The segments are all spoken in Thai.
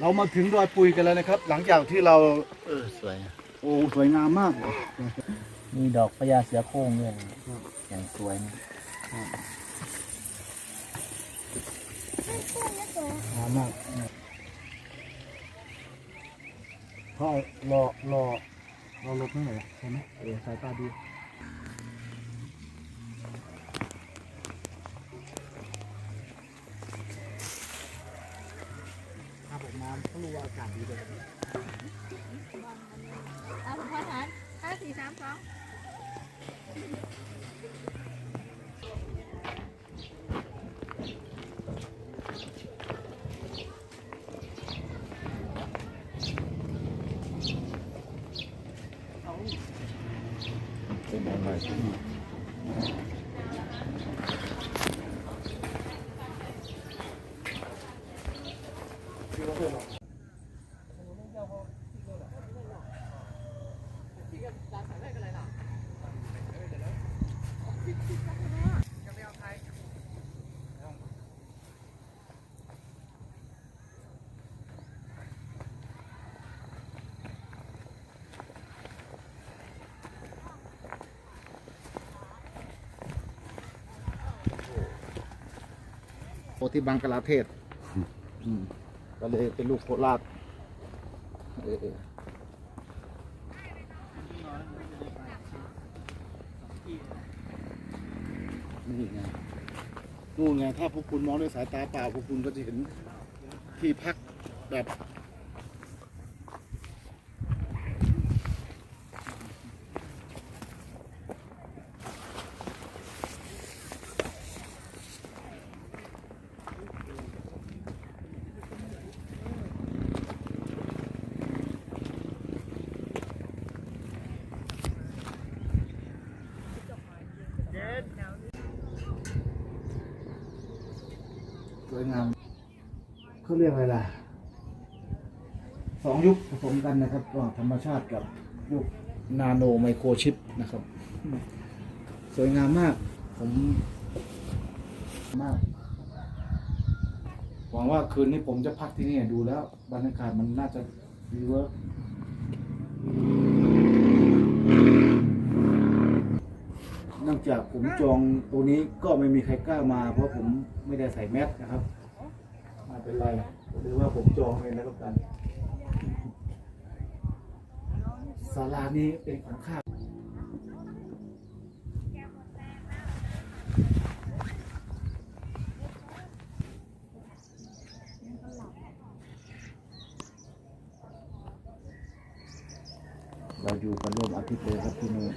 เรามาถึงดอยปุยกันแล้วนะครับ หลังจากที่เราเออสวย โอ้สวยงามมากมีดอกพญาเสือโคร่งด้วยอย่างสวยนะงามมากเขาเอารอรอรอรถไม่ไหนใช่ไหมเออสายตาดี รู้ว่าอากาศดีเลยเอาพอฐานห้าสี่สามสอง ที่บังกลาเทศอืมก็เลยเป็นลูกโคราชเออนี่ไงนู่นไงถ้าพวกคุณมองด้วยสายตาเปล่าพวกคุณก็จะเห็นที่พักแบบ สวยงามเขาเรียกอะไรล่ะสองยุคผสมกันนะครับระหว่างธรรมชาติกับยุคนาโนไมโครชิปนะครับ สวยงามมาก ผมมาก หวังว่าคืนนี้ผมจะพักที่นี่ดูแล้ว บรรยากาศมันน่าจะดีเวิร์ก นื่องจากผมจองตัวนี้ก็ไม่มีใครกล้ามา เพราะผมไม่ได้ใส่แมสนะครับไม่เป็นไรหรือว่าผมจองเองแล้วกันศาลานี้เป็นของข้าเราอยู่กันร่วมอาทิตย์เลยครับที่นี่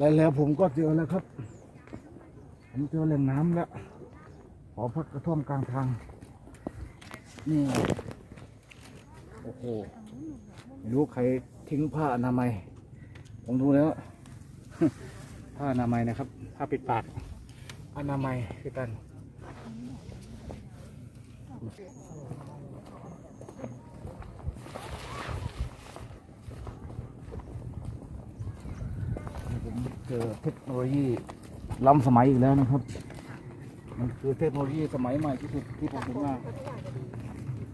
แล้วแล้วผมก็เจอแล้วครับ ผมเจอแหล่งน้ำแล้ว ขอพักกระท่อมกลางทาง นี่ โอ้โหไม่รู้ใครทิ้งผ้าอนามัย ผมดูแล้ว ผ้าอนามัยนะครับ ผ้าปิดปาก อนามัยคือกัน ผม เจอเทคโนโลยีล้ำสมัยอีกแล้วนะครับ มันคือเทคโนโลยีสมัยใหม่ที่สุดที่ผมเห็นมา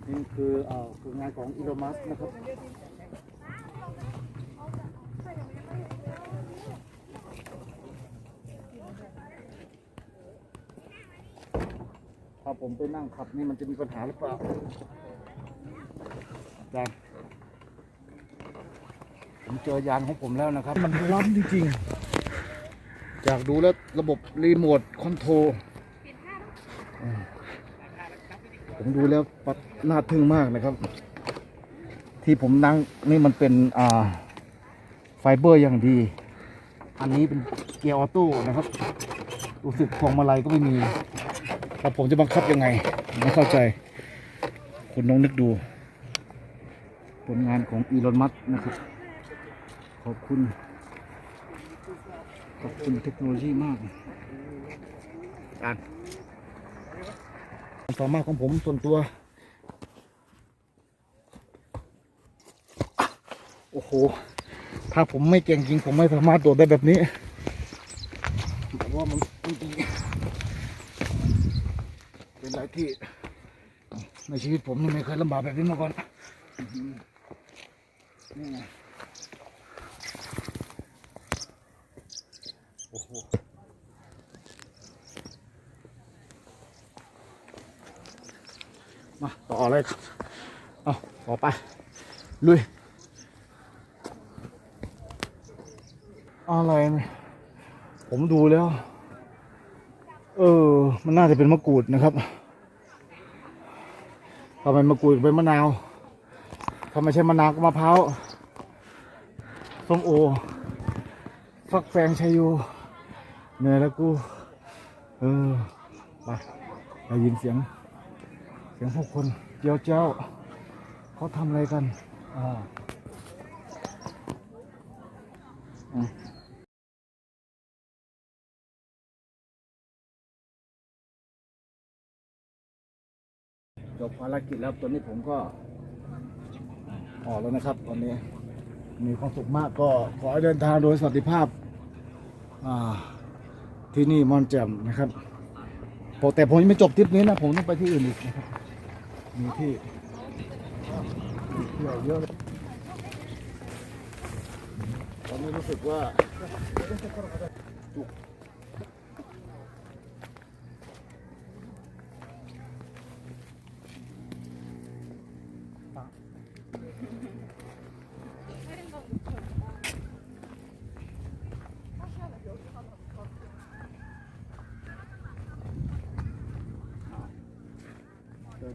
นี่คือเอ่อคืองานของอีโลมัสนะครับถ้าผมไปนั่งขับนี่มันจะมีปัญหาหรือเปล่าอาจารย์ผมเจอยานของผมแล้วนะครับ มันล้ำจริงๆ จากดูแล้วระบบรีโมทคอนโทรลอืมผมดูแล้วปัดน่าทึ่งมากนะครับ ที่ผมนั่งนี่มันเป็นอ่าไฟเบอร์อย่างดี อันนี้เป็นเกียร์ออโต้นะครับรู้สึกพวงมาลัยก็ไม่มีแล้วผมจะบังคับยังไงไม่เข้าใจ คุณน้องนึกดู ผลงานของอีลอนมัสนะครับ ขอบคุณข อบคุณเทคโนโลยีมากอ่านความสามารถของผมส่วนตัว โอ้โห ถ้าผมไม่เก่งจริง ผมไม่สามารถโดดได้แบบนี้แต่ว่ามันจริงๆเป็นอะไรที่ ในชีวิตผมนี่ไม่เคยลำบากแบบนี้มาก่อนอื้อหือนี่ไงโอ้โห มาต่อเลยครับ เอาต่อไป ลุย อะไรเนี่ยผมดูแล้ว เออ มันน่าจะเป็นมะกรูดนะครับทำไมมะกรูดเป็นมะนาวถ้าไม่ใช่มะนาวก็มะพร้าวส้มโอฟักแฟงชัยโย เหนื่อยแล้วกูเออไปได้ยินเสียง เสียงพวกคนเจ้าเจ้าเขาทำอะไรกันอ่าอืมจบภารกิจแล้วตอนนี้ผมก็ออกแล้วนะครับตอนนี้มีความสุขมากก็ขอให้เดินทางโดยสวัสดิภาพ อ่า ที่นี่มอนแจ่มนะครับแต่ผมยังไม่จบทริปนี้นะ ผมต้องไปที่อื่นอีกนะครับ มีที่เที่ยวเยอะเลยตอนนี้รู้สึกว่าจุก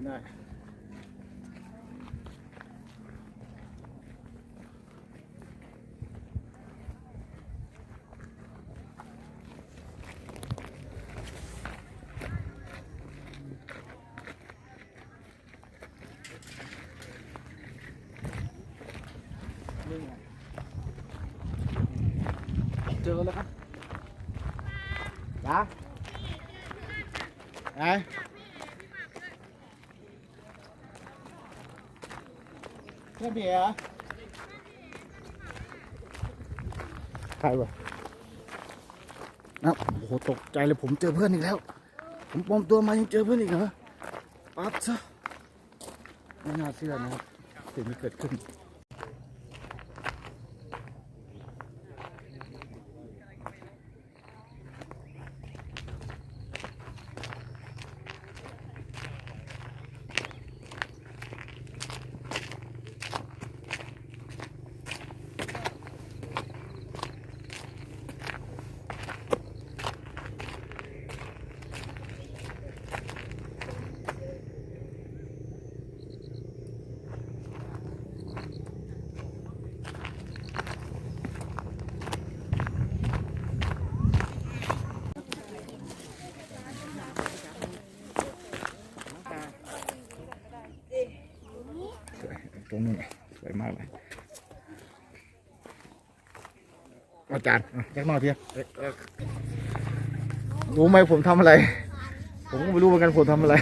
เดินได้เจอแล้วครับจ้าไหน เพื่อนเบียร์ใครวะนะโอ้โหตกใจเลยผมเจอเพื่อนอีกแล้ว ผมปลอมตัวมายังเจอเพื่อนอีกเหรอปั๊บซะไม่น่าเชื่อนะครับสิ่งที่เกิดขึ้น ตรงนู้นสวยมากเลยอาจารย์อะยักหน่อยเพียเอ๊ะเอ๊ะรู้ไหมผมทำอะไร ผมก็ไม่รู้เหมือนกันผมทำอะไร